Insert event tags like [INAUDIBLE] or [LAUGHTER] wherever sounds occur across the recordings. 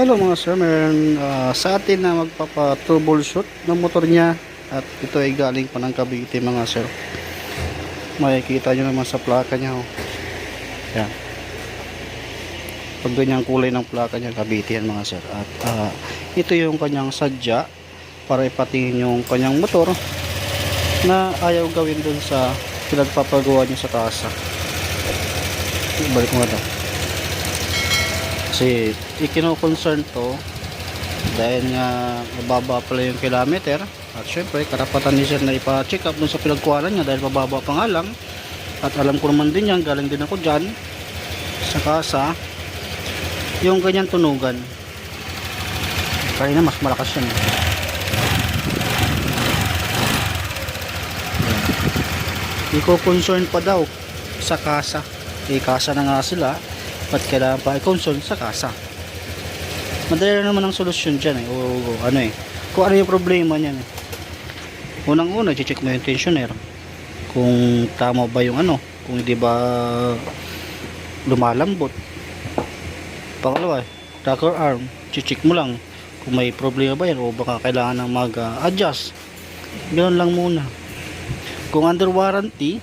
Hello mga sir, meron ah, sa atin na magpapa-troubleshoot ng motor niya at ito ay galing pa ng Cavite mga sir. Makikita nyo naman sa plaka niya. Oh. Yan. Pag ganyang kulay ng plaka niya, Cavite yan mga sir. At ah, ito yung kanyang sadya para ipatingin yung kanyang motor na ayaw gawin dun sa pinagpapagawa niya sa kasa. Balik mo na. Kasi ikino-concern to dahil nga mababa pala yung kilometer at syempre karapatan ni sir na ipa-check up dun sa pinagkuhanan niya dahil mababa pa nga lang at alam ko naman din yan galing din ako dyan sa kasa yung ganyan tunugan kaya mas malakas yan. Iko-concern pa daw sa kasa. Eh, kasa na nga sila. Ba't kailangan pa i-concern sa kasa? Madali naman ang solusyon dyan eh. O, o, ano eh. Kung ano yung problema niyan eh. Unang-una, check mo yung tensioner. Kung tama ba yung ano. Kung hindi ba lumalambot. Pangalawa, rocker arm. Check mo lang kung may problema ba yan o baka kailangan ng mag-adjust. Ganun lang muna. Kung under warranty,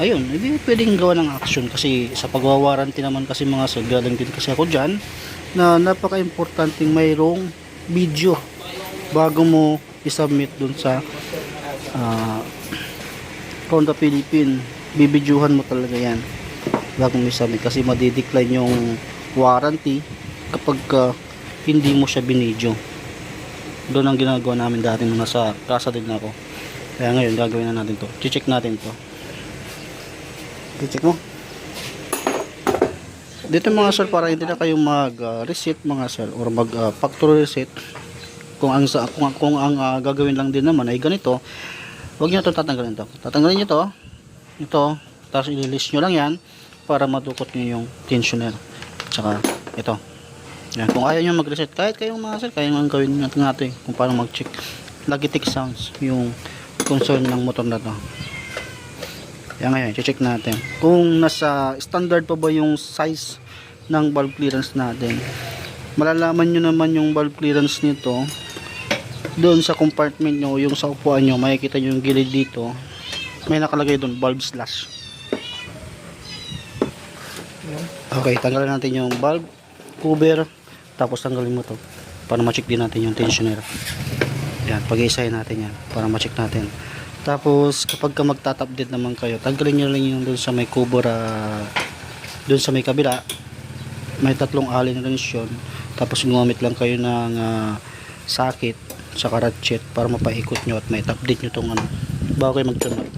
ayun, hindi pwedeng gawa ng action kasi sa pagwa-warranty naman kasi mga sir, galing din kasi ako dyan na napaka-importanting mayroong video bago mo isubmit dun sa uh, Honda Philippine. Bibidyohan mo talaga yan bago mo isubmit kasi madidecline yung warranty kapag uh, hindi mo siya binidyo. Doon ang ginagawa namin dati nung nasa kasa din ako. Kaya ngayon gagawin na natin to. Check natin to check mo. Dito mga sir para hindi na kayo mag uh, mga sir or mag uh, reset kung ang kung, kung ang uh, gagawin lang din naman ay ganito huwag niyo to tatanggalin to. Tatanggalin niyo to ito tapos ililis niyo lang yan para madukot niyo yung tensioner. Tsaka ito. Yan kung ayaw niyo mag reset kahit kayong mga sir kaya nga gawin natin natin kung paano mag check lagitik sounds yung concern ng motor na to yan ngayon, check natin. Kung nasa standard pa ba yung size ng valve clearance natin. Malalaman nyo naman yung valve clearance nito doon sa compartment nyo, yung sa upuan nyo, makikita nyo yung gilid dito. May nakalagay doon, valve slash. Okay, tanggalin natin yung valve cover, tapos tanggalin mo to para ma-check din natin yung tensioner. Yan, pag-iisahin natin yan para ma-check natin. Tapos kapag ka magtatap din naman kayo, tanggalin nyo lang yung dun sa may uh, dun sa may kabila. May tatlong allen wrench yun. Tapos gumamit lang kayo ng uh, sakit sa ratchet para mapaikot nyo at may din nyo tong ano. Bago kayo magtunod.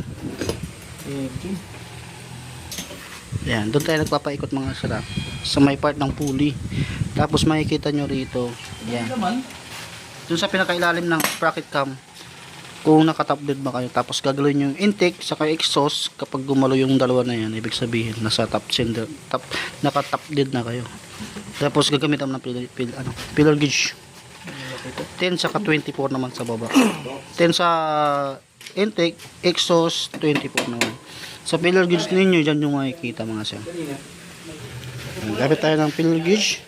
Yan, doon tayo nagpapaikot mga sira sa may part ng pulley. Tapos makikita nyo rito. Yan. Doon sa pinakailalim ng bracket cam kung nakatap dead ba kayo tapos gagawin yung intake saka exhaust kapag gumalo yung dalawa na yan ibig sabihin nasa top cylinder top, nakatap dead na kayo. Tapos gagamit ng pillar, pillar, ano, pillar gauge. 10 saka 24 naman sa baba. 10 sa intake exhaust 24 naman. Sa pillar gauge ninyo dyan yung makikita mga sir. Gamit tayo ng pillar gauge.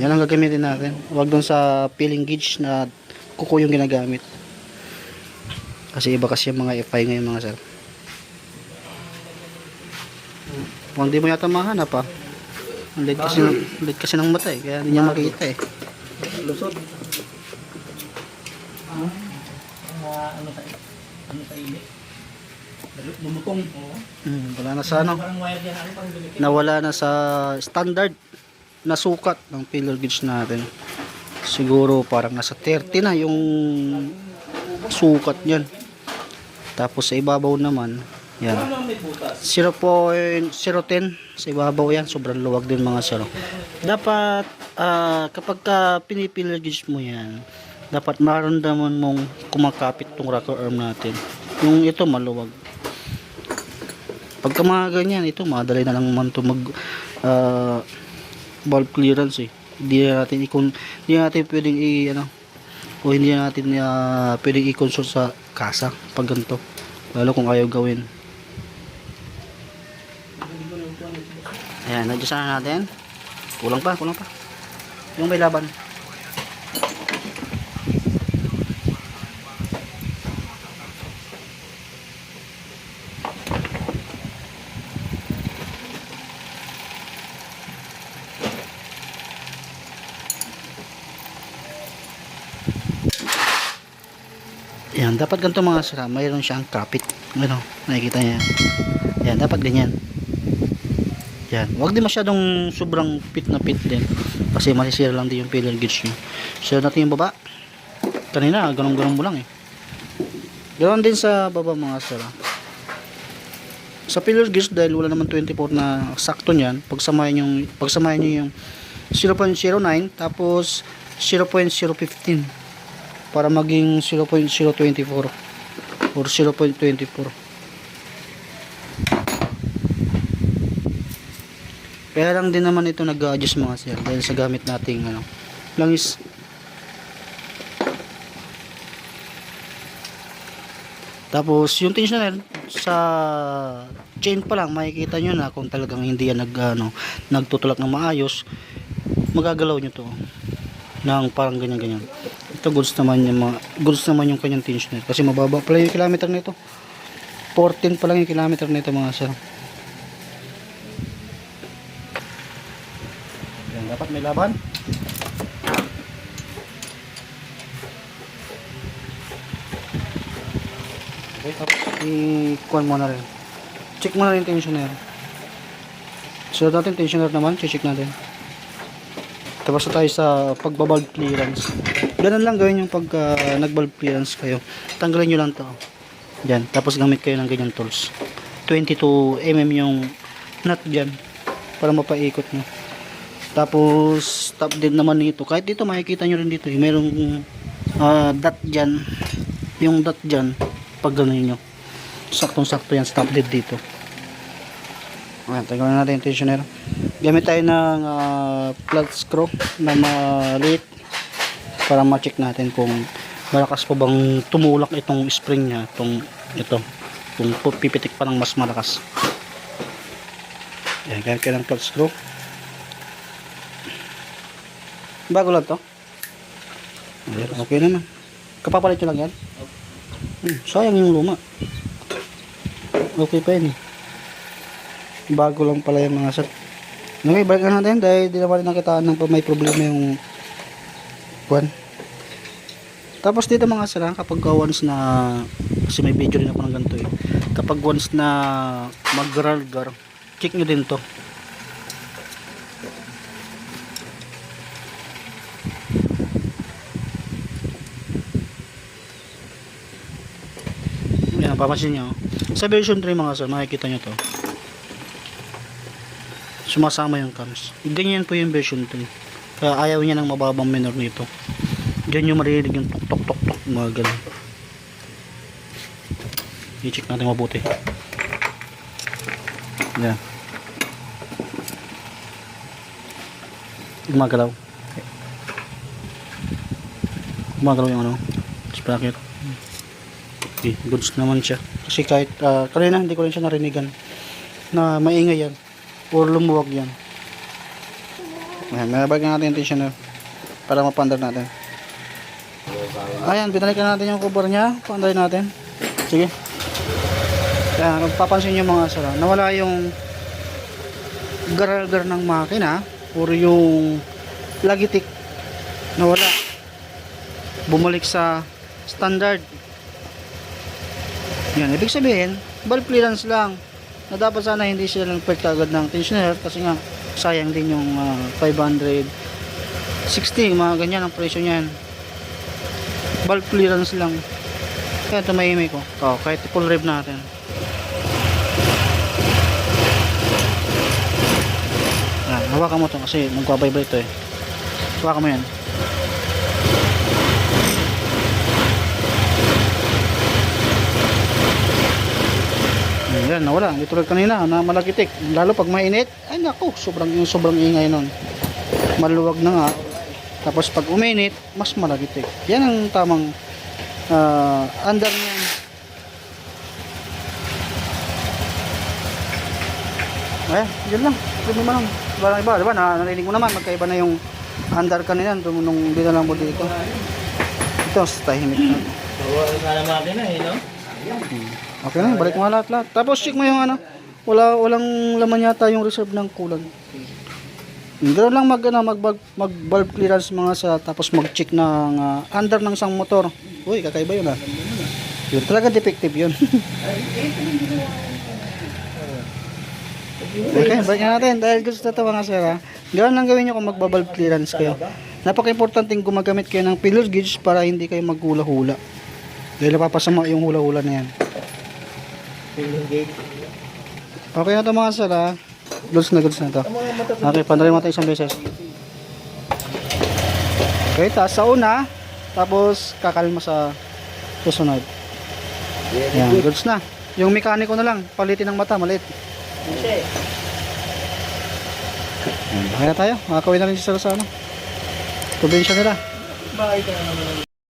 Yan ang gagamitin natin. Huwag dun sa peeling gauge na kuko yung ginagamit kasi iba kasi yung mga FI ngayon mga sir kung hindi mo yata mahanap pa ang liit kasi, ang liit kasi ng mata eh kaya hindi niya makita eh Lusot. Ano? ano sa ano init? Dalot lumutong. Oo. hmm, wala na sa ano ano nawala na sa standard na sukat ng pillar gauge natin siguro parang nasa 30 na yung sukat niyan. Tapos sa ibabaw naman yan. Ano ang may butas? 0.010 sa ibabaw yan sobrang luwag din mga sir. Dapat ah, kapag ka pinipillar gauge mo yan dapat maramdaman mong kumakapit tong rocker arm natin. Yung ito maluwag. Pagka mga ganyan ito madali na lang man to mag ah, valve clearance eh hindi na natin ikon hindi na natin pwedeng i ano o hindi na natin uh, pwedeng i-consult sa kasa pag ganito lalo kung ayaw gawin Ayan, adjust na natin. Kulang pa, kulang pa. Yung may laban. Yan, dapat ganito mga sira, mayroon siyang kapit. Ano, nakikita niya. yan. Dapat ganyan. Yan, wag din masyadong sobrang pit na pit din. Kasi masisira lang din yung pillar gauge nyo. So, natin yung baba. Kanina, ganun-ganun mo lang eh. Ganoon din sa baba mga sira. Sa pillar gauge, dahil wala naman 24 na sakto niyan, pagsamahin yung, pagsamahin nyo yung 0.09 tapos 0.015 para maging 0.024 or 0.24 kaya lang din naman ito nag-adjust mga sir dahil sa gamit nating ano langis. Tapos yung tensioner sa chain pa lang makikita nyo na kung talagang hindi yan nag, ano, nagtutulak ng maayos magagalaw nyo to. Ng parang ganyan ganyan ito goods naman yung mga goods naman yung kanyang tensioner kasi mababa pala yung kilometer nito 14 pa lang yung kilometer nito mga sir. Yan dapat may laban. Okay tapos i-kuhan mo na rin. Check mo na rin tensioner. So natin tensioner naman check natin. Tapos na tayo sa pagbabulb clearance. Ganun lang gawin yung pagka nagbulb clearance kayo. Tanggalin nyo lang to. Yan. Tapos gamit kayo ng ganyan tools. 22 mm yung nut dyan. Para mapaikot nyo. Tapos top din naman nito. Kahit dito makikita nyo rin dito. Eh. Merong ah, dot dyan. Yung dot dyan. Pag ganun nyo. Saktong sakto yan sa top dead dito. Ayan, tanggalin natin yung tensioner. Gamit tayo ng uh, flat screw na maliit para ma-check natin kung malakas pa bang tumulak itong spring niya, itong ito. Kung pipitik pa ng mas malakas. Ayan, gamit kayo ng flat screw. Bago lang to. Ayan, okay naman. Kapapalit nyo lang yan? Hmm, sayang yung luma. Okay pa yun eh bago lang pala yung mga sir okay balik na natin dahil di naman nakitaan ng may problema yung kwan. Tapos dito mga ha, kapag once na kasi may video rin ako ng ganito eh. Kapag once na mag-gargar check nyo din to. Yan papansin nyo sa version 3 mga sir makikita nyo to. Sumasama yung cams. Ganyan po yung version 3. Kaya ayaw niya ng mababang minor nito. Diyan yung maririnig yung tok tok tok tok mga ganun. I-check natin mabuti. Yan. Gumagalaw. Gumagalaw yung ano. Sprocket. Okay, goods naman siya. Kasi kahit, uh, kanina hindi ko rin siya narinigan na maingay yan or lumuwag yan ayan nabagyan natin yung tensioner para mapandar natin. Ayan binalikan natin yung cover nya pandar natin. Sige. Ayan papansin nyo mga sara nawala yung garalgar ng makina or yung lagitik nawala. Bumalik sa standard. Yan ibig sabihin valve clearance lang na dapat sana hindi sila nagpekta agad ng tensioner kasi nga sayang din yung ah, 560 mga ganyan ang presyo niyan. Valve clearance lang. Kaya tumahimik ko. Oh, kahit full rev natin. Ah, hawakan mo to kasi magpabibrate to eh. Hawakan mo yan Ayan, nawala. Hindi tulad kanina na malakitik. Lalo pag mainit, ay naku, sobrang yung sobrang ingay nun. Maluwag na nga. Tapos pag uminit, mas malakitik. Yan ang tamang uh, andar niyan. Ayan, yun lang. Problema lang. parang iba, di ba? Na, narinig mo naman, magkaiba na yung under kanina nung, nung dinalang mo dito. Ito, tahimik na. So, sana makina eh, no? Okay na, balik mo lahat lahat. Tapos check mo yung ano, wala walang laman yata yung reserve ng kulan. Ganoon lang mag ano, mag, mag, valve clearance mga sa tapos mag-check ng ah, under ng isang motor. Uy, kakaiba yun ah. Yun talaga defective yun. [LAUGHS] okay, balik na natin dahil gusto ito mga sir ha. Ganoon lang gawin nyo kung magbabalve clearance kayo. Napaka-importante gumagamit kayo ng pillar gauge para hindi kayo maghula-hula. Dahil napapasama yung hula-hula na yan. Okay na to mga sir ha. Goods na goods na to. Ang mga mata Okay, pandarin mo tayo isang beses. Okay, taas sa una. Tapos kakalma sa susunod. Yan, goods na. Yung mekaniko na lang, palitin ng mata, maliit. Kasi, Yan, okay na tayo. Makakawin na rin si sir sa ano. Probinsya nila. bakit ka na naman